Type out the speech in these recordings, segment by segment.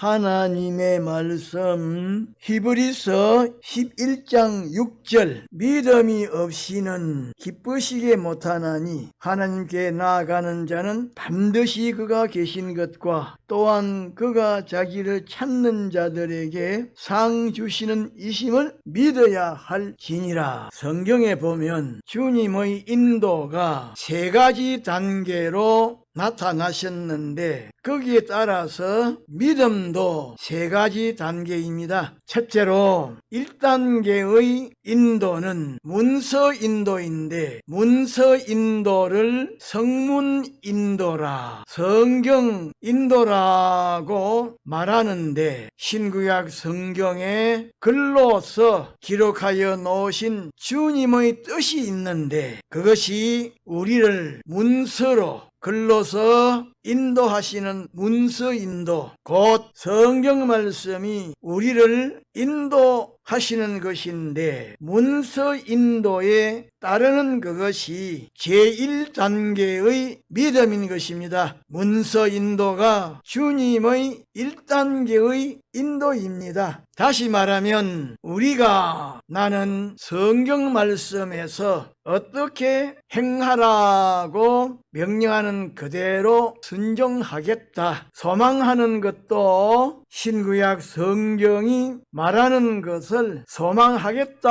하나님의 말씀. 히브리서 11장 6절. 믿음이 없이는 기쁘시게 못하나니 하나님께 나아가는 자는 반드시 그가 계신 것과 또한 그가 자기를 찾는 자들에게 상 주시는 이심을 믿어야 할지니라. 성경에 보면 주님의 인도가 세 가지 단계로 나타나셨는데 거기에 따라서 믿음도 세 가지 단계입니다. 첫째로 1단계의 인도는 문서 인도인데 문서 인도를 성문 인도라 성경 인도라고 말하는데 신구약 성경에 글로서 기록하여 놓으신 주님의 뜻이 있는데 그것이 우리를 문서로 글로서 인도하시는 문서 인도, 곧 성경 말씀이 우리를 인도하시는 것인데, 문서 인도에 따르는 그것이 제1단계의 믿음인 것입니다. 문서 인도가 주님의 1단계의 인도입니다. 다시 말하면 우리가 나는 성경 말씀에서 어떻게 행하라고 명령하는 그대로 순종하겠다. 소망하는 것도 신구약 성경이 말하는 것을 소망하겠다고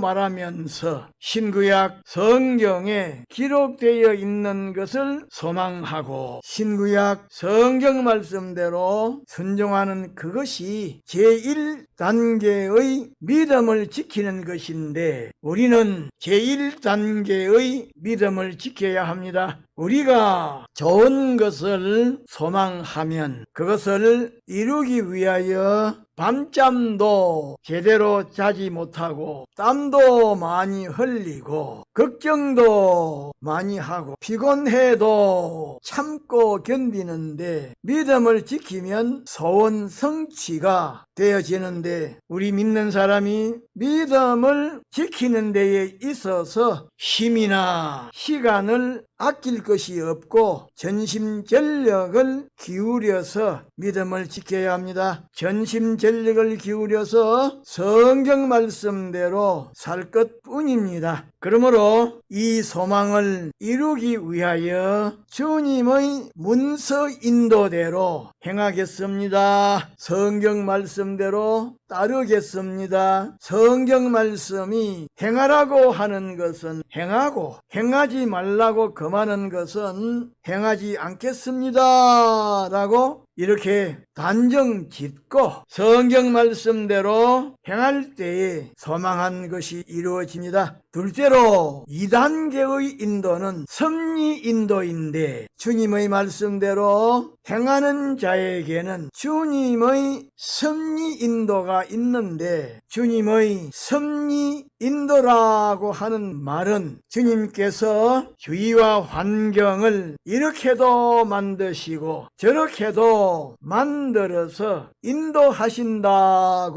말하면서 신구약 성경에 기록되어 있는 것을 소망하고 신구약 성경 말씀대로 순 종하는 그것이 제1단계의 믿음을 지키는 것인데 우리는 제1단계의 믿음을 지켜야 합니다. 우리가 좋은 것을 소망하면 그것을 이루기 위하여 밤잠도 제대로 자지 못하고 땀도 많이 흘리고 걱정도 많이 하고 피곤해도 참고 견디는데 믿음을 지키면 소원 성취가 되어지는데 우리 믿는 사람이 믿음을 지키는 데에 있어서 힘이나 시간을 아낄 것이 없고 전심전력을 기울여서 믿음을 지켜야 합니다. 전심전력을 기울여서 성경 말씀대로 살 것뿐입니다. 그러므로 이 소망을 이루기 위하여 주님의 문서 인도대로 행하겠습니다. 성경 말씀대로 따르겠습니다. 성경 말씀이 행하라고 하는 것은 행하고 행하지 말라고 금하는 것은 행하지 않겠습니다. 라고 이렇게 단정 짓고 성경 말씀대로 행할 때에 소망한 것이 이루어집니다. 둘째로 2단계의 인도는 섭리 인도인데 주님의 말씀대로 행하는 자에게는 주님의 섭리 인도가 있는데 주님의 섭리 인도라고 하는 말은 주님께서 주위와 환경을 이렇게도 만드시고 저렇게도 만들어서 인도하신다고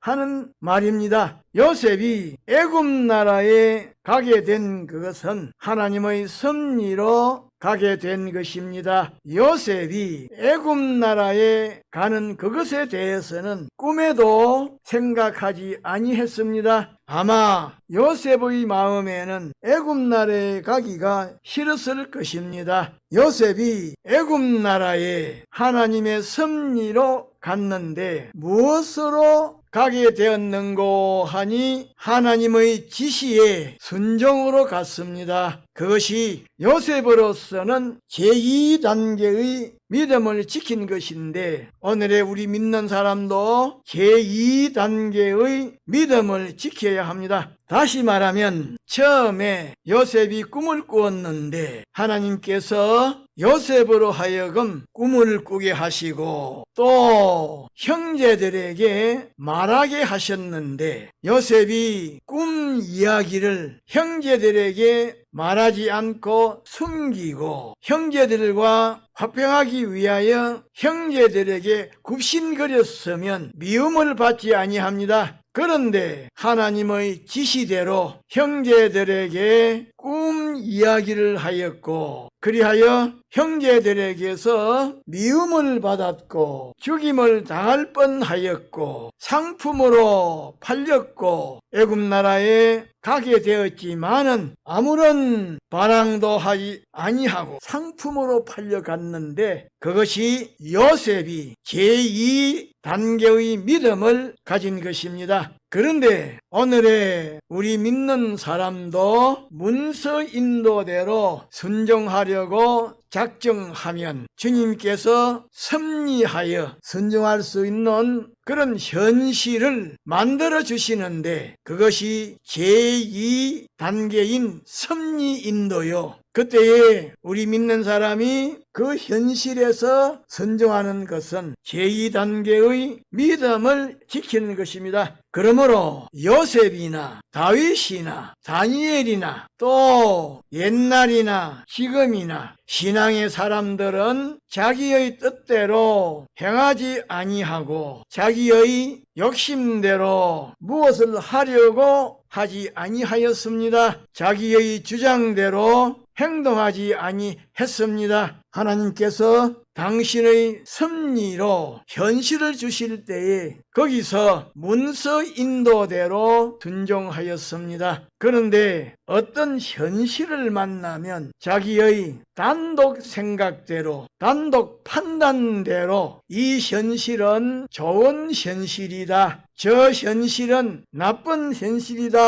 하는 말입니다. 요셉이 애굽 나라에 가게 된 그것은 하나님의 섭리로 가게 된 것입니다. 요셉이 애굽 나라에 가는 그것에 대해서는 꿈에도 생각하지 아니했습니다. 아마 요셉의 마음에는 애굽 나라에 가기가 싫었을 것입니다. 요셉이 애굽 나라에 하나님의 섭리로 갔는데 무엇으로 가게 되었는고 하니 하나님의 지시에 순종으로 갔습니다. 그것이 요셉으로서는 제2단계의 믿음을 지킨 것인데 오늘의 우리 믿는 사람도 제2단계의 믿음을 지켜야 합니다. 다시 말하면 처음에 요셉이 꿈을 꾸었는데 하나님께서 요셉으로 하여금 꿈을 꾸게 하시고 또 형제들에게 말하게 하셨는데 요셉이 꿈 이야기를 형제들에게 말하지 않고 숨기고 형제들과 화평하기 위하여 형제들에게 굽신거렸으면 미움을 받지 아니합니다. 그런데 하나님의 지시대로 형제들에게 꿈 이야기를 하였고 그리하여 형제들에게서 미움을 받았고 죽임을 당할 뻔하였고 상품으로 팔렸고 애굽 나라에 가게 되었지만은 아무런 반항도 하지 아니하고 상품으로 팔려갔는데 그것이 요셉이 제2 단계의 믿음을 가진 것입니다. 그런데 오늘의 우리 믿는 사람도 문서 인도대로 순종하려고 작정하면 주님께서 섭리하여 순종할 수 있는 그런 현실을 만들어 주시는데 그것이 제2 단계인 섭리 인도요. 그때에 우리 믿는 사람이 그 현실에서 선정하는 것은 제2단계의 믿음을 지키는 것입니다. 그러므로 요셉이나 다윗이나 다니엘이나 또 옛날이나 지금이나 신앙의 사람들은 자기의 뜻대로 행하지 아니하고 자기의 욕심대로 무엇을 하려고 하지 아니하였습니다. 자기의 주장대로 행동하지 아니했습니다. 하나님께서 당신의 섭리로 현실을 주실 때에 거기서 문서 인도대로 순종하였습니다. 그런데 어떤 현실을 만나면 자기의 단독 생각대로, 단독 판단대로 이 현실은 좋은 현실이다. 저 현실은 나쁜 현실이다.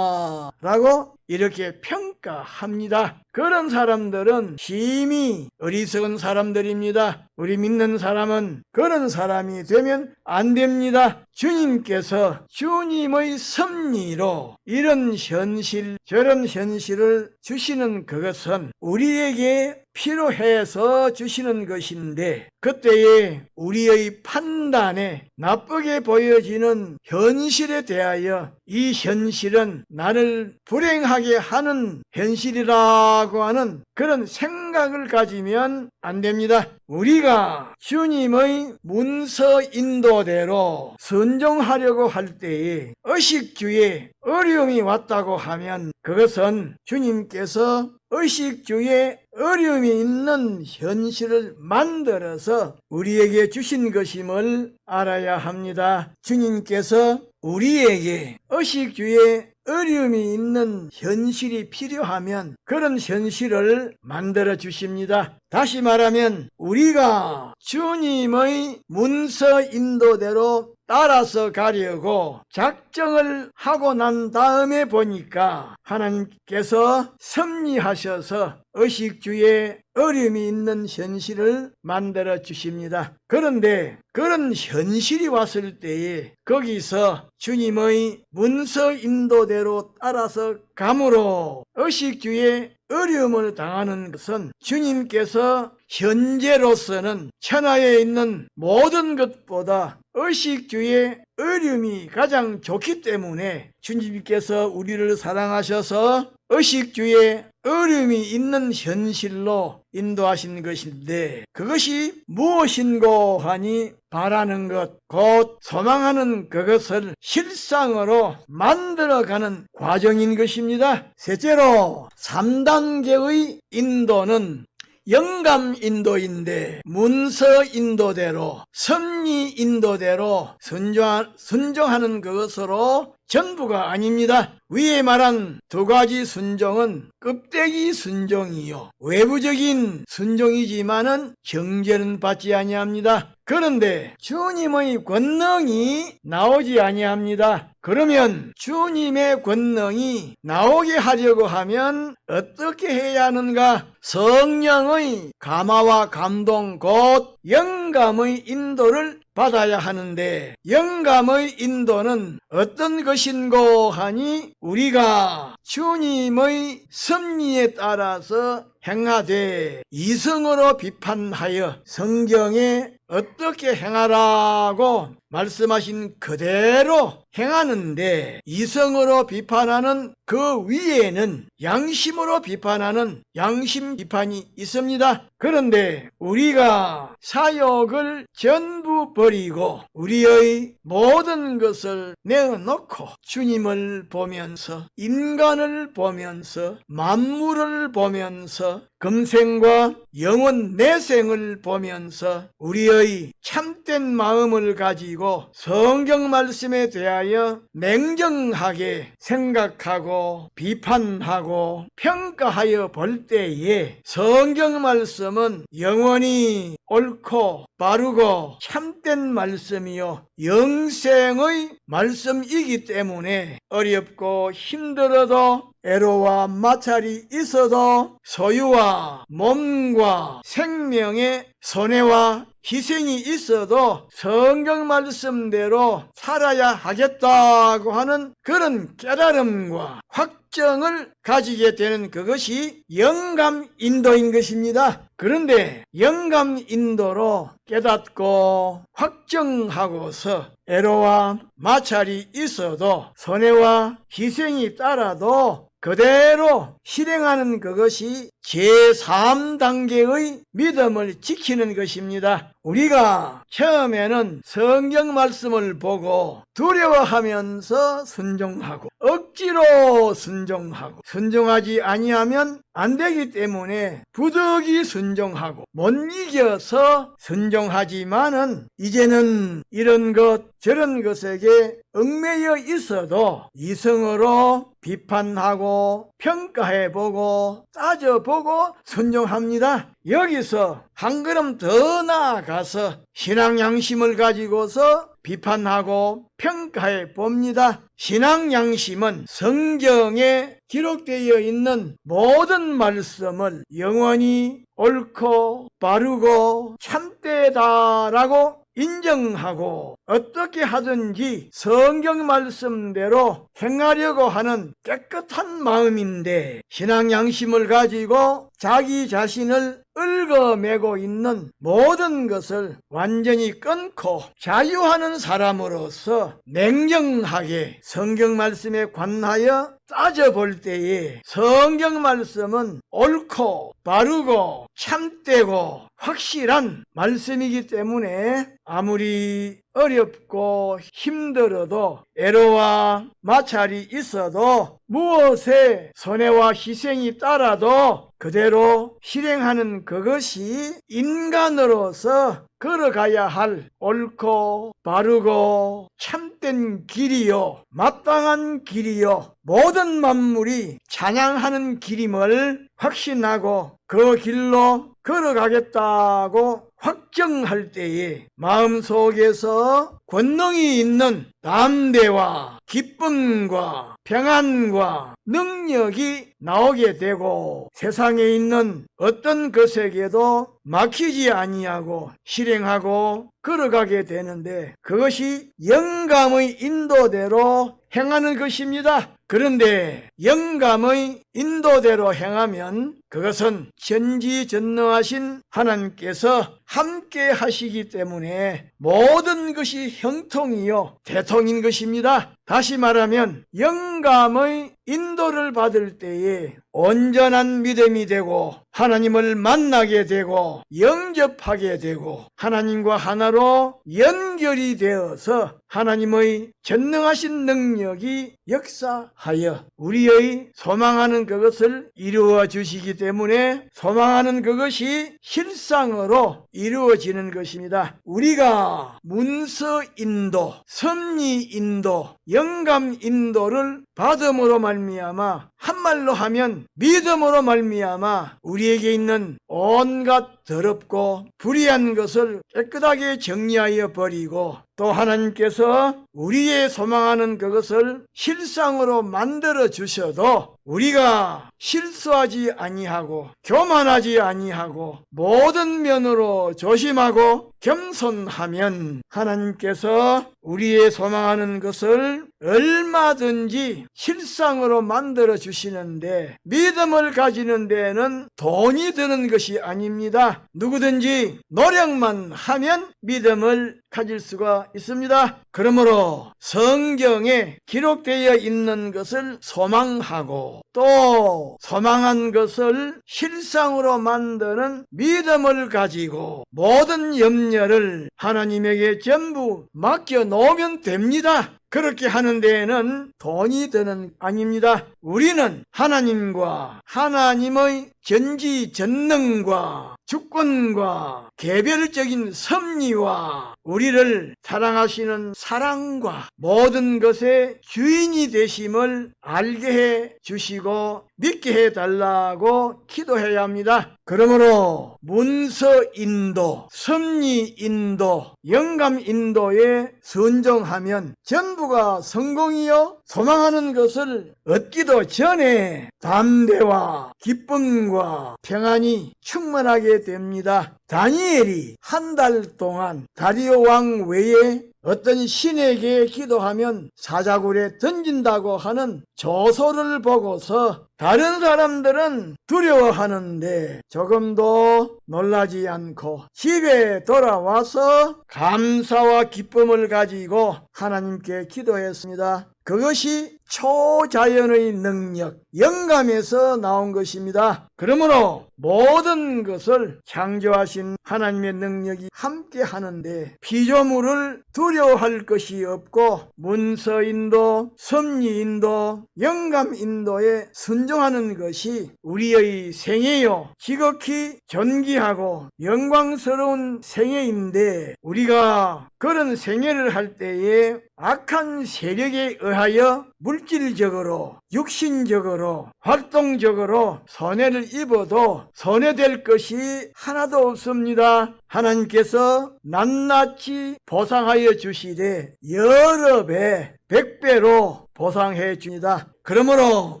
라고 이렇게 평가합니다. 그런 사람들은 힘이 어리석은 사람들입니다. 우리 믿는 사람은 그런 사람이 되면 안 됩니다. 주님께서 주님의 섭리로 이런 현실, 저런 현실을 주시는 그것은 우리에게 필요해서 주시는 것인데 그때에 우리의 판단에 나쁘게 보여지는 현실에 대하여 이 현실은 나를 불행하게 하는 현실이라고 하는 그런 생각 을 가지면 안 됩니다. 우리가 주님의 문서 인도대로 순종하려고 할 때에 의식주에 어려움이 왔다고 하면 그것은 주님께서 의식주에 어려움이 있는 현실을 만들어서 우리에게 주신 것임을 알아야 합니다. 주님께서 우리에게 의식주에 어려움이 있는 현실이 필요하면 그런 현실을 만들어 주십니다. 다시 말하면 우리가 주님의 문서 인도대로 따라서 가려고 작정을 하고 난 다음에 보니까 하나님께서 섭리하셔서 의식주에 어려움이 있는 현실을 만들어 주십니다. 그런데 그런 현실이 왔을 때에 거기서 주님의 문서 인도대로 따라서 감으로 의식주에 어려움을 당하는 것은 주님께서 현재로서는 천하에 있는 모든 것보다 의식주의 어려움이 가장 좋기 때문에 주님께서 우리를 사랑하셔서 의식주의 어려움이 있는 현실로 인도하신 것인데 그것이 무엇인고 하니 바라는 것, 곧 소망하는 그것을 실상으로 만들어가는 과정인 것입니다. 셋째로 3단계의 인도는 영감 인도인데 문서 인도대로 섭리 인도대로 순종, 순종하는 그것으로 전부가 아닙니다. 위에 말한 두 가지 순종은 껍데기 순종이요 외부적인 순종이지만은 정죄는 받지 아니합니다. 그런데 주님의 권능이 나오지 아니합니다. 그러면 주님의 권능이 나오게 하려고 하면 어떻게 해야 하는가? 성령의 감화와 감동 곧 영감의 인도를 받아야 하는데 영감의 인도는 어떤 것인고 하니 우리가 주님의 섭리에 따라서 행하되 이성으로 비판하여 성경에 어떻게 행하라고 말씀하신 그대로 행하는데 이성으로 비판하는 그 위에는 양심으로 비판하는 양심 비판이 있습니다. 그런데 우리가 사욕을 전부 버리고 우리의 모든 것을 내어놓고 주님을 보면서 인간을 보면서 만물을 보면서 금생과 영원 내생을 보면서 우리의 참된 마음을 가지고 성경 말씀에 대하여 냉정하게 생각하고 비판하고 평가하여 볼 때에 성경 말씀은 영원히 옳고 바르고 참된 말씀이요 영생의 말씀이기 때문에 어렵고 힘들어도 애로와 마찰이 있어도 소유와 몸과 생명의 손해와 희생이 있어도 성경 말씀대로 살아야 하겠다고 하는 그런 깨달음과 확정을 가지게 되는 그것이 영감 인도인 것입니다. 그런데 영감 인도로 깨닫고 확정하고서 애로와 마찰이 있어도 손해와 희생이 따라도 그대로 실행하는 그것이 제3단계의 믿음을 지키는 것입니다. 우리가 처음에는 성경 말씀을 보고 두려워하면서 순종하고 억지로 순종하고 순종하지 아니하면 안 되기 때문에 부득이 순종하고 못 이겨서 순종하지만은 이제는 이런 것 저런 것에게 얽매여 있어도 이성으로 비판하고 평가해보고 따져보고 순종합니다. 여기서 한 걸음 더 나아가서 신앙 양심을 가지고서 비판하고 평가해 봅니다. 신앙 양심은 성경에 기록되어 있는 모든 말씀을 영원히 옳고 바르고 참되다라고 인정하고 어떻게 하든지 성경 말씀대로 행하려고 하는 깨끗한 마음인데 신앙 양심을 가지고 자기 자신을 얽어매고 있는 모든 것을 완전히 끊고 자유하는 사람으로서 냉정하게 성경 말씀에 관하여 따져볼 때에 성경 말씀은 옳고 바르고 참되고 확실한 말씀이기 때문에 아무리 어렵고 힘들어도 애로와 마찰이 있어도 무엇에 손해와 희생이 따라도 그대로 실행하는 그것이 인간으로서 걸어가야 할 옳고 바르고 참된 길이요 마땅한 길이요 모든 만물이 찬양하는 길임을 확신하고 그 길로 걸어가겠다고 확정할 때에 마음속에서 권능이 있는 담대와 기쁨과 평안과 능력이 나오게 되고 세상에 있는 어떤 것에게도 막히지 아니하고 실행하고 걸어가게 되는데 그것이 영감의 인도대로 행하는 것입니다. 그런데 영감의 인도대로 행하면 그것은 전지전능하신 하나님께서 함께 하시기 때문에 모든 것이 형통이요 대통인 것입니다. 다시 말하면 영감의 인도를 받을 때에 온전한 믿음이 되고 하나님을 만나게 되고 영접하게 되고 하나님과 하나로 연 결이 되어서 하나님의 전능하신 능력이 역사하여 우리의 소망하는 그것을 이루어 주시기 때문에 소망하는 그것이 실상으로 이루어지는 것입니다. 우리가 문서 인도, 섭리 인도, 영감 인도를 받음으로 말미암아 한말로 하면 믿음으로 말미암아 우리에게 있는 온갖 더럽고 불의한 것을 깨끗하게 정리하여 버리고 또 하나님께서 우리의 소망하는 그것을 실상으로 만들어 주셔도 우리가 실수하지 아니하고 교만하지 아니하고 모든 면으로 조심하고 겸손하면 하나님께서 우리의 소망하는 것을 얼마든지 실상으로 만들어 주시는데 믿음을 가지는 데에는 돈이 드는 것이 아닙니다. 누구든지 노력만 하면 믿음을 가질 수가 있습니다. 그러므로 성경에 기록되어 있는 것을 소망하고 또 소망한 것을 실상으로 만드는 믿음을 가지고 모든 염려를 하나님에게 전부 맡겨 놓으면 됩니다. 그렇게 하는 데에는 돈이 드는 아닙니다. 우리는 하나님과 하나님의 전지 전능과 주권과 개별적인 섭리와 우리를 사랑하시는 사랑과 모든 것의 주인이 되심을 알게 해 주시 고 믿게 해 달라고 기도해야 합니다. 그러므로 문서 인도, 섭리 인도, 영감 인도에 순종하면 전부가 성공이요 소망하는 것을 얻기도 전에 담대와 기쁨과 평안이 충만하게 됩니다. 다니엘이 한 달 동안 다리오 왕 외에 어떤 신에게 기도하면 사자굴에 던진다고 하는 조소를 보고서 다른 사람들은 두려워하는데 조금도 놀라지 않고 집에 돌아와서 감사와 기쁨을 가지고 하나님께 기도했습니다. 그것이 초자연의 능력, 영감에서 나온 것입니다. 그러므로 모든 것을 창조하신 하나님의 능력이 함께 하는데 피조물을 두려워할 것이 없고 문서인도, 섭리인도, 영감인도에 순종하는 것이 우리의 생애요. 지극히 존귀하고 영광스러운 생애인데 우리가 그런 생애를 할 때에 악한 세력에 의하여 물질적으로, 육신적으로, 활동적으로 손해를 입어도 손해될 것이 하나도 없습니다. 하나님께서 낱낱이 보상하여 주시되 여러 배, 백배로 보상해 줍니다. 그러므로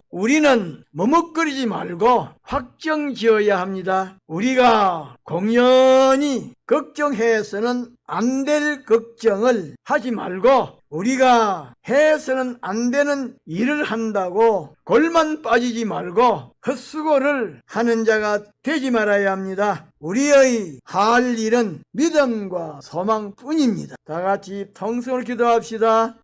우리는 머뭇거리지 말고 확정 지어야 합니다. 우리가 공연히 걱정해서는 안 될 걱정을 하지 말고 우리가 해서는 안 되는 일을 한다고 골만 빠지지 말고 헛수고를 하는 자가 되지 말아야 합니다. 우리의 할 일은 믿음과 소망뿐입니다. 다 같이 통성을 기도합시다.